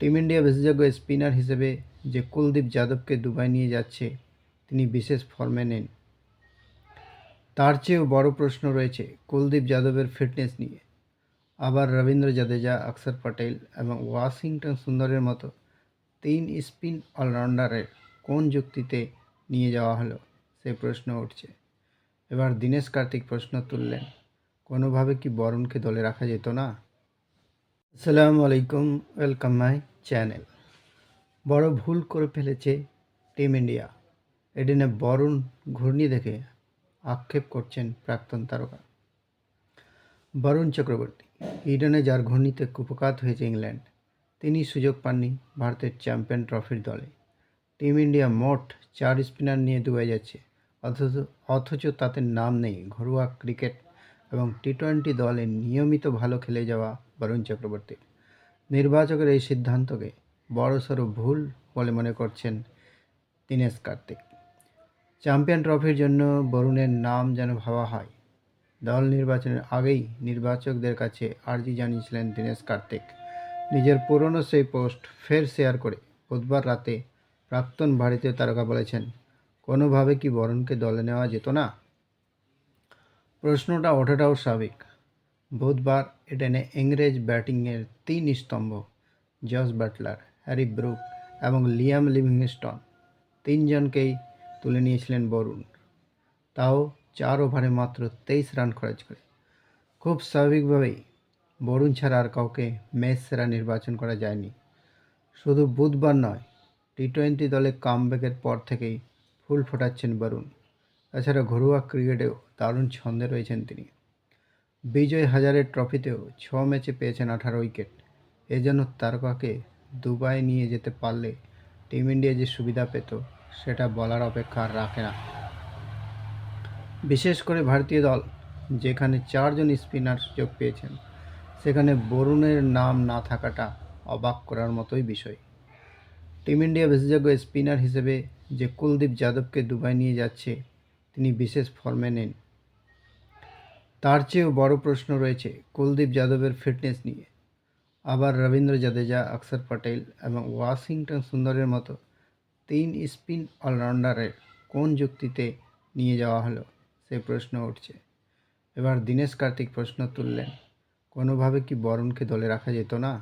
Team India বিশেষজ্ঞ spinner হিসেবে যে কুলদীপ যাদবকে দুবাই নিয়ে যাচ্ছে, তিনি বিশেষ ফর্মে নেন। তার চেয়েও বড় প্রশ্ন রয়েছে কুলদীপ যাদবের ফিটনেস নিয়ে। আবার রবীন্দ্র জাদেজা অক্ষর পটেল এবং ওয়াশিংটন সুন্দরের মতো তিন স্পিন অলরাউন্ডারের কোন যুক্তিতে নিয়ে যাওয়া হলো, সে প্রশ্ন উঠছে। এবার দীনেশ কার্তিক প্রশ্ন তুললেন, কোনোভাবে কি বরুণকে দলে রাখা যেত না? আসসালামু আলাইকুম, ওয়েলকাম মাই চ্যানেল। বড় ভুল করে ফেলেছে টিম ইন্ডিয়া। এডিনে বরুণ ঘূর্ণি দেখে আক্ষেপ করছেন প্রাক্তন তারকা। বরুণ চক্রবর্তী, ইডেনে যার ঘূর্ণিতে কুপকাত হয়েছে ইংল্যান্ড, তিনি সুযোগ পাননি ভারতের চ্যাম্পিয়ন ট্রফির দলে। টিম ইন্ডিয়া মোট চার স্পিনার নিয়ে দুবাই যাচ্ছে, অথচ অথচ তাতে নাম নেই ঘরোয়া ক্রিকেট এবং টি টোয়েন্টি দলে নিয়মিত ভালো খেলে যাওয়া বরুণ চক্রবর্তীর নির্বাচকের এই সিদ্ধান্তকে বড়সড় ভুল বলে মনে করছেন দীনেশ কার্তিক। চ্যাম্পিয়ন ট্রফির জন্য বরুণের নাম যেন ভাবা হয়। দল নির্বাচনের আগেই নির্বাচকদের কাছে আর্জি জানিয়েছিলেন দীনেশ কার্তিক। নিজের পুরনো সেই পোস্ট ফের শেয়ার করে বুধবার রাতে প্রাক্তন ভারতীয় তারকা বলেছেন, কোনোভাবে কি বরুণকে দলে নেওয়া যেত না? প্রশ্নটা ওঠাটাও স্বাভাবিক। বুধবার এডেনে ইংরেজ ব্যাটিংয়ের তিন স্তম্ভ, জস বাটলার, হ্যারি ব্রুক এবং লিয়াম লিভিংস্টন। তিনজনকেই তুলে নিয়েছিলেন বরুণ। তাও চার ওভারে মাত্র তেইশ রান খরচ করে। খুব স্বাভাবিকভাবেই বরুণ ছাড়া আর কাউকে ম্যাচ সেরা নির্বাচন করা যায়নি। শুধু বুধবার নয় টি টোয়েন্টি দলে কামব্যাকের পর থেকেই ফুল ফোটাচ্ছেন বরুণ। তাছাড়া ঘরোয়া ক্রিকেটেও দারুণ ছন্দে রয়েছেন তিনি। বিজয় হাজারের ট্রফিতেও ছ ম্যাচে পেয়েছেন আঠারো উইকেট। এজন্য তারকাকে দুবাই নিয়ে যেতে পারলে টিম ইন্ডিয়া যে সুবিধা পেত, সেটা বলার অপেক্ষা রাখে না। বিশেষ করে ভারতীয় দল, যেখানে চারজন স্পিনার সুযোগ পেয়েছেন, সেখানে বরুণের নাম না থাকাটা অবাক করার মতোই বিষয়। টিম ইন্ডিয়া বিশেষজ্ঞ স্পিনার হিসেবে যে কুলদীপ যাদবকে দুবাই নিয়ে যাচ্ছে তিনি বিশেষ ফর্মে নেন। তার চেয়েও বড় প্রশ্ন রয়েছে কুলদীপ যাদবের ফিটনেস নিয়ে। আবার রবীন্দ্র জাদেজা অক্ষর পটেল এবং ওয়াশিংটন সুন্দরের মতো তিন স্পিন অলরাউন্ডারের কোন যুক্তিতে নিয়ে যাওয়া হলো, সে প্রশ্ন উঠছে। এবার দীনেশ কার্তিক প্রশ্ন তুললেন, কোনোভাবে কি বরুণকে দলে রাখা যেত না?